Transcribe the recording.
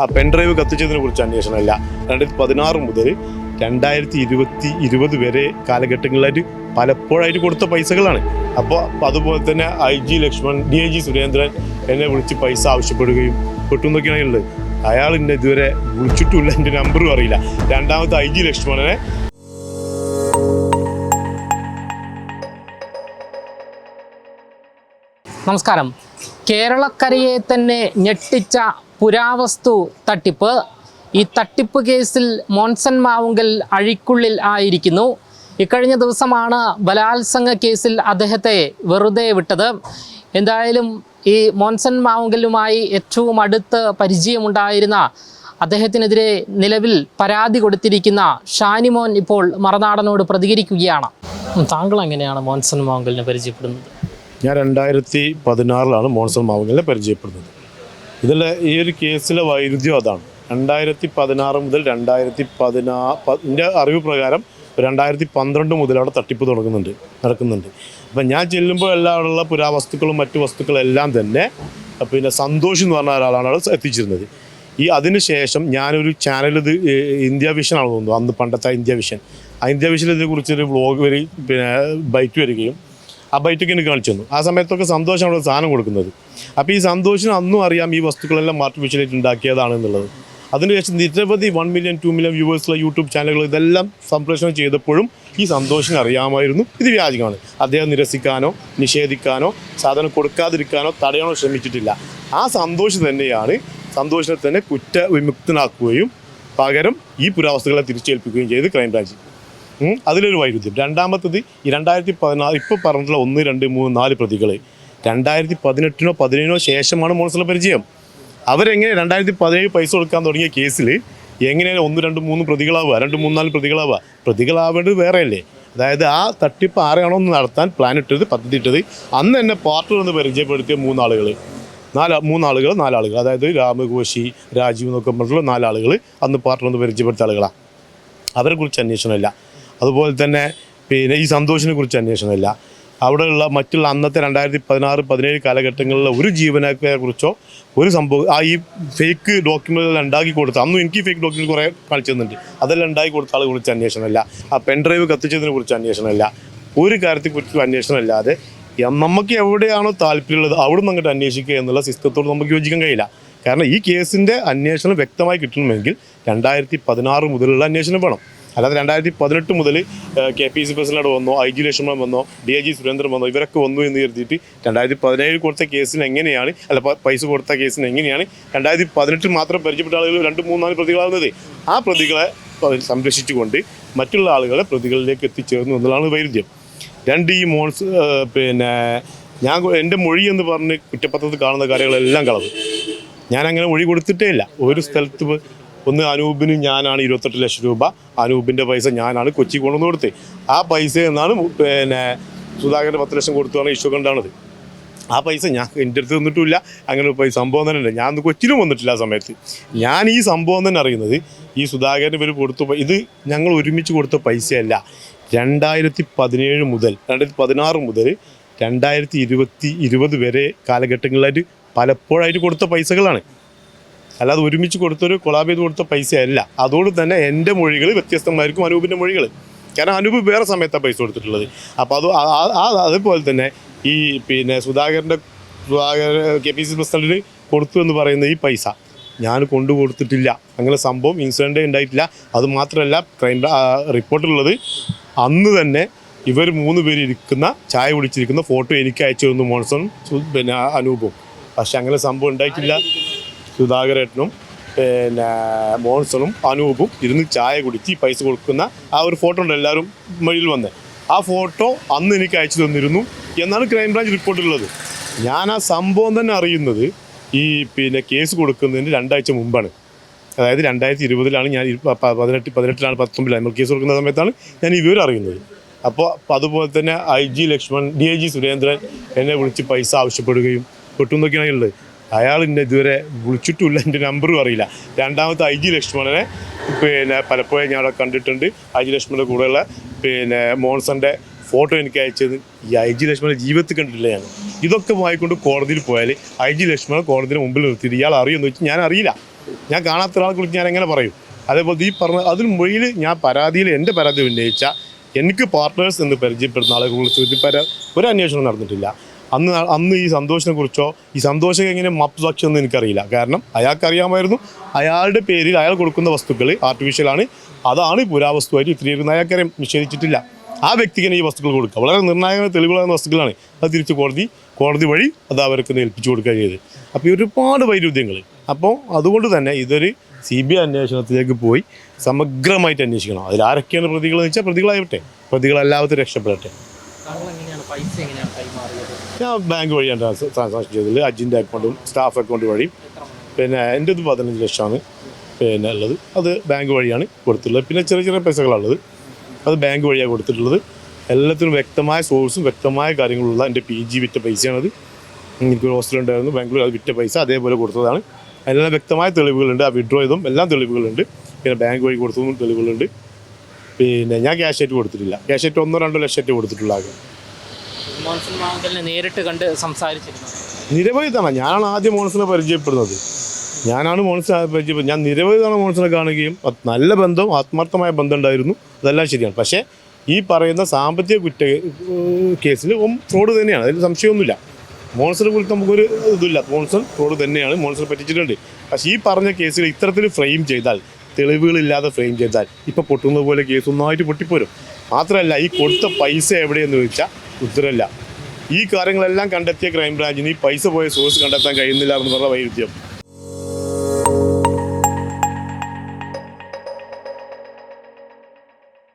ആ പെൻഡ്രൈവ് കത്തിച്ചതിനെ കുറിച്ച് അന്വേഷണമില്ല. രണ്ടായിരത്തി പതിനാറ് മുതൽ രണ്ടായിരത്തി ഇരുപത്തി ഇരുപത് വരെ കാലഘട്ടങ്ങളിലായിട്ട് പലപ്പോഴായിട്ട് കൊടുത്ത പൈസകളാണ്. അപ്പോൾ അതുപോലെ തന്നെ I G Lakshman D I G Surendran എന്നെ വിളിച്ച് പൈസ ആവശ്യപ്പെടുകയും കിട്ടുന്നൊക്കെയാണ് ഉള്ളത്. അയാൾ എന്നെ ഇതുവരെ വിളിച്ചിട്ടുമില്ല എന്റെ നമ്പറും അറിയില്ല. രണ്ടാമത്തെ ഐ ജി ലക്ഷ്മണനെ നമസ്കാരം. കേരളക്കരയെ തന്നെ ഞെട്ടിച്ച പുരാവസ്തു തട്ടിപ്പ്. ഈ തട്ടിപ്പ് കേസിൽ മോൻസൺ മാവുങ്കൽ അഴിക്കുള്ളിൽ ആയിരിക്കുന്നു. ഇക്കഴിഞ്ഞ ദിവസമാണ് ബലാത്സംഗ കേസിൽ അദ്ദേഹത്തെ വെറുതെ വിട്ടത്. എന്തായാലും ഈ മോൻസൺ മാവുങ്കലുമായി ഏറ്റവും അടുത്ത് പരിചയമുണ്ടായിരുന്ന അദ്ദേഹത്തിനെതിരെ നിലവിൽ പരാതി കൊടുത്തിരിക്കുന്ന ഷാനിമോൻ ഇപ്പോൾ മറനാടനോട് പ്രതികരിക്കുകയാണ്. താങ്കൾ എങ്ങനെയാണ് മോൻസൺ മാവുങ്കലിനെ പരിചയപ്പെടുന്നത്? ഞാൻ രണ്ടായിരത്തി പതിനാറിലാണ് മോൺസൺ മാവുങ്കലിനെ പരിചയപ്പെടുന്നത്. ഇതിൽ ഈ ഒരു കേസിലെ വൈരുദ്ധ്യം അതാണ്. രണ്ടായിരത്തി പതിനാറ് മുതൽ രണ്ടായിരത്തി പതിനാ എന്റെ അറിവ് പ്രകാരം രണ്ടായിരത്തി പന്ത്രണ്ട് മുതൽ അവിടെ തട്ടിപ്പ് തുടങ്ങുന്നുണ്ട് നടക്കുന്നുണ്ട്. അപ്പം ഞാൻ ചെല്ലുമ്പോൾ എല്ലാം അവിടെയുള്ള പുരാവസ്തുക്കളും മറ്റു വസ്തുക്കളും എല്ലാം തന്നെ പിന്നെ സന്തോഷ് എന്ന് പറഞ്ഞ ഒരാളാണ് അവിടെ എത്തിച്ചിരുന്നത്. ഈ അതിനുശേഷം ഞാനൊരു ചാനൽ ഇത് ഇന്ത്യ ആണെന്ന് തോന്നുന്നു. അന്ന് പണ്ടത്തെ ഇന്ത്യ വിഷൻ ആ ഇന്ത്യ വിഷനിതിനെക്കുറിച്ചൊരു വ്ളോഗ് വരി പിന്നെ ബൈറ്റ് വരികയും ആ ബൈറ്റൊക്കെ കാണിച്ചു തന്നു. ആ സമയത്തൊക്കെ സന്തോഷമാണ് ഒരു സാധനം കൊടുക്കുന്നത്. അപ്പോൾ ഈ സന്തോഷിന് അന്നും അറിയാം ഈ വസ്തുക്കളെല്ലാം ആർട്ടിഫിഷ്യലായിട്ട് ഉണ്ടാക്കിയതാണ് എന്നുള്ളത്. അതിനുശേഷം നിരവധി വൺ മില്യൺ ടു മില്യൺ വ്യൂവേഴ്സുള്ള യൂട്യൂബ് ചാനലുകൾ ഇതെല്ലാം സംപ്രേഷണം ചെയ്തപ്പോഴും ഈ സന്തോഷം അറിയാമായിരുന്നു. ഇത് വ്യാജമാണ്. അദ്ദേഹം നിരസിക്കാനോ നിഷേധിക്കാനോ സാധനം കൊടുക്കാതിരിക്കാനോ തടയാനോ ശ്രമിച്ചിട്ടില്ല. ആ സന്തോഷം തന്നെയാണ് സന്തോഷത്തെ തന്നെ കുറ്റ വിമുക്തനാക്കുകയും പകരം ഈ പുരാവസ്തുക്കളെ തിരിച്ചേൽപ്പിക്കുകയും ചെയ്ത് ക്രൈംബ്രാഞ്ച്. അതിലൊരു വൈരുദ്ധ്യം. രണ്ടാമത്തത് ഈ രണ്ടായിരത്തി പതിനാറ് ഇപ്പോൾ പറഞ്ഞിട്ടുള്ള ഒന്ന് രണ്ട് മൂന്ന് നാല് പ്രതികൾ രണ്ടായിരത്തി പതിനെട്ടിനോ പതിനേഴിനോ ശേഷമാണ് മോൺസിലെ പരിചയം. അവരെങ്ങനെ രണ്ടായിരത്തി പതിനേഴ് പൈസ കൊടുക്കാൻ തുടങ്ങിയ കേസിൽ എങ്ങനെയാണ് ഒന്ന് രണ്ട് മൂന്ന് പ്രതികളാവുക? രണ്ട് മൂന്ന് നാല് പ്രതികളാവുക? പ്രതികളാവേണ്ടത് വേറെയല്ലേ? അതായത് ആ തട്ടിപ്പ് ആരെയാണോ ഒന്ന് നടത്താൻ പ്ലാൻ ഇട്ടത് പദ്ധതി ഇട്ടത് അന്ന് തന്നെ പാർട്ണർ എന്ന് പരിചയപ്പെടുത്തിയ മൂന്നാളുകൾ നാല് മൂന്നാളുകൾ നാലാളുകൾ അതായത് രാമഘോഷി രാജീവ് എന്നൊക്കെ പറഞ്ഞിട്ടുള്ള നാലാളുകൾ അന്ന് പാർട്ണർ എന്ന് പരിചയപ്പെടുത്തിയ ആളുകളാണ് അവരെ കുറിച്ച് അന്വേഷണമില്ല. അതുപോലെ തന്നെ പിന്നെ ഈ സന്തോഷിനെ കുറിച്ച് അന്വേഷണമില്ല. അവിടെയുള്ള മറ്റുള്ള അന്നത്തെ രണ്ടായിരത്തി പതിനാറ് പതിനേഴ് കാലഘട്ടങ്ങളിലെ ഒരു ജീവനക്കാരെ കുറിച്ചോ ഒരു സംഭവം ആ ഈ ഫേക്ക് ഡോക്യുമെന്റ് ഉണ്ടാക്കി കൊടുത്ത അന്നും എനിക്ക് ഫേക്ക് ഡോക്യുമെന്റ് കുറേ കാണിച്ചു തന്നിട്ടുണ്ട് അതെല്ലാം ഉണ്ടാക്കി കൊടുത്ത ആളെ കുറിച്ച് അന്വേഷണമില്ല. ആ പെൻഡ്രൈവ് കത്തിച്ചതിനെ കുറിച്ച് അന്വേഷണമില്ല. ഒരു കാര്യത്തെക്കുറിച്ചും അന്വേഷണമില്ലാതെ നമുക്ക് എവിടെയാണോ താല്പര്യമുള്ളത് അവിടെ നിന്ന് അങ്ങോട്ട് അന്വേഷിക്കുക എന്നുള്ള സിസ്റ്റത്തോട് നമുക്ക് യോജിക്കാൻ കഴിയില്ല. കാരണം ഈ കേസിന്റെ അന്വേഷണം വ്യക്തമായി കിട്ടണമെങ്കിൽ രണ്ടായിരത്തി പതിനാറ് മുതലുള്ള അന്വേഷണം വേണം. അല്ലാതെ രണ്ടായിരത്തി പതിനെട്ട് മുതൽ കെ പി സി പ്രസിഡന്റ് വന്നോ ഐ ജി ലക്ഷ്മൺ വന്നോ ഡി ഐ ജി സുരേന്ദ്രൻ വന്നോ ഇവരൊക്കെ വന്നു എന്ന് കരുതിയിട്ട് രണ്ടായിരത്തി പതിനേഴ് കൊടുത്ത കേസിന് എങ്ങനെയാണ് അല്ല പൈസ കൊടുത്ത കേസിന് എങ്ങനെയാണ് രണ്ടായിരത്തി പതിനെട്ടിൽ മാത്രം പരിചയപ്പെട്ട ആളുകൾ രണ്ട് മൂന്നാൽ പ്രതികളാകുന്നത് ആ പ്രതികളെ സംരക്ഷിച്ചുകൊണ്ട് മറ്റുള്ള ആളുകളെ പ്രതികളിലേക്ക് എത്തിച്ചേർന്നു എന്നുള്ളതാണ് വൈരുദ്ധ്യം. രണ്ട് ഈ മോൺസ് പിന്നെ ഞാൻ എന്റെ മൊഴി എന്ന് പറഞ്ഞ് കുറ്റപത്രത്തിൽ കാണുന്ന കാര്യങ്ങളെല്ലാം കളവ് ഞാൻ അങ്ങനെ മൊഴി കൊടുത്തിട്ടേ ഇല്ല. ഒരു സ്ഥലത്ത് ഒന്ന് അനൂപിന് ഞാനാണ് ഇരുപത്തെട്ട് ലക്ഷം രൂപ. അനൂപിന്റെ പൈസ ഞാനാണ് കൊച്ചി കൊണ്ടുവന്ന് കൊടുത്തത് ആ പൈസ എന്നാണ് പിന്നെ സുധാകരന്റെ പത്ത് ലക്ഷം കൊടുത്തതാണ് ഇഷ്യൂ കണ്ടാണത്. ആ പൈസ ഞാൻ എന്റെ അടുത്ത് തന്നിട്ടില്ല അങ്ങനെ ഒരു പൈസ സംഭവം തന്നെ ഉണ്ട്. ഞാൻ കൊച്ചിയിലും വന്നിട്ടില്ല ആ സമയത്ത്. ഞാൻ ഈ സംഭവം തന്നെ അറിയുന്നത് ഈ സുധാകരന്റെ ഇവർ കൊടുത്ത ഇത് ഞങ്ങൾ ഒരുമിച്ച് കൊടുത്ത പൈസയല്ല. രണ്ടായിരത്തി പതിനേഴ് മുതൽ രണ്ടായിരത്തി പതിനാറ് മുതൽ രണ്ടായിരത്തി ഇരുപത്തി ഇരുപത് വരെ കാലഘട്ടങ്ങളിലായിട്ട് പലപ്പോഴായിട്ട് കൊടുത്ത പൈസകളാണ്. അല്ലാതെ ഒരുമിച്ച് കൊടുത്തൊരു കൊളാബ് ചെയ്ത് കൊടുത്ത പൈസയല്ല. അതുകൊണ്ട് തന്നെ എന്റെ മൊഴികൾ വ്യത്യസ്തമായിരിക്കും അനൂപിന്റെ മൊഴികൾ കാരണം അനൂപ് വേറെ സമയത്താണ് പൈസ കൊടുത്തിട്ടുള്ളത്. അപ്പോൾ അത് അതുപോലെ തന്നെ ഈ പിന്നെ സുധാകരന്റെ സുധാകര കെ പി സി പ്രസിഡന്റിന് കൊടുത്തു എന്ന് പറയുന്ന ഈ പൈസ ഞാൻ കൊണ്ടു കൊടുത്തിട്ടില്ല. അങ്ങനെ സംഭവം ഇൻസിഡന്റ് ഉണ്ടായിട്ടില്ല. അത് മാത്രമല്ല ക്രൈം റിപ്പോർട്ടിലുള്ളത് അന്ന് തന്നെ ഇവർ മൂന്ന് പേര് ഇരിക്കുന്ന ചായ കുടിച്ചിരിക്കുന്ന ഫോട്ടോ എനിക്ക് അയച്ചു തന്നു മോൺസൺ പിന്നെ അനൂപും. പക്ഷെ അങ്ങനെ സംഭവം ഉണ്ടായിട്ടില്ല. സുധാകരേട്ടനും പിന്നെ മോൺസണും അനൂപും ഇരുന്ന് ചായ കുടിച്ച് പൈസ കൊടുക്കുന്ന ആ ഒരു ഫോട്ടോ ഉണ്ട് എല്ലാവരും മഴയിൽ വന്ന്. ആ ഫോട്ടോ അന്ന് എനിക്ക് അയച്ചു തന്നിരുന്നു എന്നാണ് ക്രൈംബ്രാഞ്ച് റിപ്പോർട്ടിലുള്ളത് ഞാൻ ആ സംഭവം തന്നെ അറിയുന്നത് ഈ പിന്നെ കേസ് കൊടുക്കുന്നതിന് രണ്ടാഴ്ച മുമ്പാണ്. അതായത് രണ്ടായിരത്തി ഇരുപതിലാണ് ഞാൻ പതിനെട്ട് പതിനെട്ടിലാണ് പത്തൊമ്പതിലാണ് നമ്മൾ കേസ് കൊടുക്കുന്ന സമയത്താണ് ഞാൻ വിവരം അറിയുന്നത്. അപ്പോൾ അതുപോലെ തന്നെ I G Lakshman D I G Surendran എന്നെ വിളിച്ച് പൈസ ആവശ്യപ്പെടുകയും പെട്ടെന്നൊക്കെയാണ് ഉള്ളത്. അയാൾ എന്നെ ഇതുവരെ വിളിച്ചിട്ടില്ല എന്റെ നമ്പറും അറിയില്ല. രണ്ടാമത്തെ ഐ ജി ലക്ഷ്മണനെ പിന്നെ പലപ്പോഴും ഞാൻ അവിടെ കണ്ടിട്ടുണ്ട്. ഐ ജി ലക്ഷ്മണന്റെ കൂടെയുള്ള പിന്നെ മോൺസന്റെ ഫോട്ടോ എനിക്ക് അയച്ചത്. ഈ ഐ ജി ലക്ഷ്മണൻ ജീവിതത്തിൽ കണ്ടിട്ടില്ല ഞാൻ. ഇതൊക്കെ വായിക്കൊണ്ട് കോടതിയിൽ പോയാൽ ഐ ജി ലക്ഷ്മണൻ കോടതിയുടെ മുമ്പിൽ നിർത്തിയിട്ട് ഇയാൾ അറിയുമെന്ന് വെച്ചാൽ ഞാൻ അറിയില്ല. ഞാൻ കാണാത്ത ഒരാളെ കുറിച്ച് ഞാൻ എങ്ങനെ പറയും? അതേപോലെ ഈ പറഞ്ഞ അതിന് മൊഴിയിൽ ഞാൻ പരാതിയിൽ എന്റെ പരാതി ഉന്നയിച്ച എനിക്ക് പാർട്ട്നേഴ്സ് എന്ന് പരിചയപ്പെടുന്ന ആളെ കുറിച്ച് ഒരു അന്വേഷണം നടന്നിട്ടില്ല. അന്ന് അന്ന് ഈ സന്തോഷിനെ കുറിച്ചോ ഈ സന്തോഷം എങ്ങനെ മാപ്പ് സാക്ഷിയൊന്നും എനിക്കറിയില്ല. കാരണം അയാൾക്ക് അറിയാമായിരുന്നു അയാളുടെ പേരിൽ അയാൾ കൊടുക്കുന്ന വസ്തുക്കൾ ആർട്ടിഫിഷ്യൽ ആണ്. അതാണ് പുരാവസ്തുവായിട്ട് ഇത്രയും അയാൾക്കാരെ നിഷേധിച്ചിട്ടില്ല. ആ വ്യക്തിക്ക് ഈ വസ്തുക്കൾ കൊടുക്കുക വളരെ നിർണായകമായ തെളിവുകളാകുന്ന വസ്തുക്കളാണ്. അത് തിരിച്ച് കോടതി കോടതി വഴി അത് അവർക്ക് ഏൽപ്പിച്ചു കൊടുക്കുക ചെയ്ത് അപ്പോൾ ഒരുപാട് വൈരുദ്ധ്യങ്ങൾ അപ്പോൾ അതുകൊണ്ട് തന്നെ ഇതൊരു സി ബി ഐ അന്വേഷണത്തിലേക്ക് പോയി സമഗ്രമായിട്ട് അന്വേഷിക്കണം. അതിൽ ആരൊക്കെയാണ് പ്രതികളെന്ന് വെച്ചാൽ പ്രതികളായിട്ടെ പ്രതികളെല്ലാവരും രക്ഷപ്പെടട്ടെ. പൈസ എങ്ങനെയാണ് കൈമാറിയത്? ഞാൻ ബാങ്ക് വഴിയാണ് ട്രാൻസ്- ട്രാൻസാക്ഷൻ ചെയ്തത് അജിന്റെ അക്കൗണ്ടും സ്റ്റാഫ് അക്കൗണ്ട് വഴിയും പിന്നെ എന്റെ ഇത് പതിനഞ്ച് ലക്ഷമാണ് പിന്നെ ഉള്ളത്. അത് ബാങ്ക് വഴിയാണ് കൊടുത്തിട്ടുള്ളത്. പിന്നെ ചെറിയ ചെറിയ പൈസകളുള്ളത് അത് ബാങ്ക് വഴിയാണ് കൊടുത്തിട്ടുള്ളത്. എല്ലാത്തിനും വ്യക്തമായ സോഴ്സും വ്യക്തമായ കാര്യങ്ങളുള്ള എന്റെ പി ജി വിറ്റ പൈസയാണത്. എനിക്കൊരു ഹോസ്റ്റലുണ്ടായിരുന്നു ബാംഗ്ലൂർ അത് വിറ്റ പൈസ അതേപോലെ കൊടുത്തതാണ്. അതിനെല്ലാം വ്യക്തമായ തെളിവുകളുണ്ട്. ആ വിഡ്രോ ചെയ്തും എല്ലാം തെളിവുകളുണ്ട്. പിന്നെ ബാങ്ക് വഴി കൊടുത്തതും തെളിവുകളുണ്ട്. പിന്നെ ഞാൻ ക്യാഷ് ആയിട്ട് കൊടുത്തിട്ടില്ല. ക്യാഷ് ആയിട്ട് ഒന്നോ രണ്ടോ ലക്ഷമായിട്ട് കൊടുത്തിട്ടുള്ള ആകെ. മോൻസൺ മാങ്കലിനെ നേരിട്ട് കണ്ട് സംസാരിച്ചിരുന്നു. നിരവധി തവണ ഞാനാണ് ആദ്യം മോൺസിനെ പരിചയപ്പെടുന്നത്. ഞാനാണ് മോൺസിനെ പരിചയപ്പെടുന്നത്. ഞാൻ നിരവധി തവണ മോൺസിനെ കാണുകയും നല്ല ബന്ധവും ആത്മാർത്ഥമായ ബന്ധം ഉണ്ടായിരുന്നു. അതെല്ലാം ശരിയാണ്. പക്ഷേ ഈ പറയുന്ന സാമ്പത്തിക കുറ്റ കേസിൽ ഫ്രോഡ് തന്നെയാണ്. അതിൽ സംശയമൊന്നുമില്ല. മോൺസിനെ കുറിച്ച് നമുക്കൊരു ഇതില്ല മോൺസൺ ഫ്രോഡ് തന്നെയാണ് മോൺസിനെ പറ്റിച്ചിട്ടുണ്ട്. പക്ഷേ ഈ പറഞ്ഞ കേസിൽ ഇത്തരത്തിൽ ഫ്രെയിം ചെയ്താൽ തെളിവുകളില്ലാതെ ഫ്രെയിം ചെയ്താൽ ഇപ്പോൾ പൊട്ടുന്നത് പോലെ കേസ് ഒന്നായിട്ട് പൊട്ടിപ്പോരും. മാത്രമല്ല ഈ കൊടുത്ത പൈസ എവിടെയെന്ന് ചോദിച്ചാൽ ഉത്തരമില്ല ഈ കാര്യങ്ങളെല്ലാം കണ്ടെത്തിയ ക്രൈംബ്രാഞ്ചിന് ഈ പൈസ പോയ സോഴ്സ് കണ്ടെത്താൻ കഴിയുന്നില്ല എന്ന് പറഞ്ഞ വൈരുദ്ധ്യം.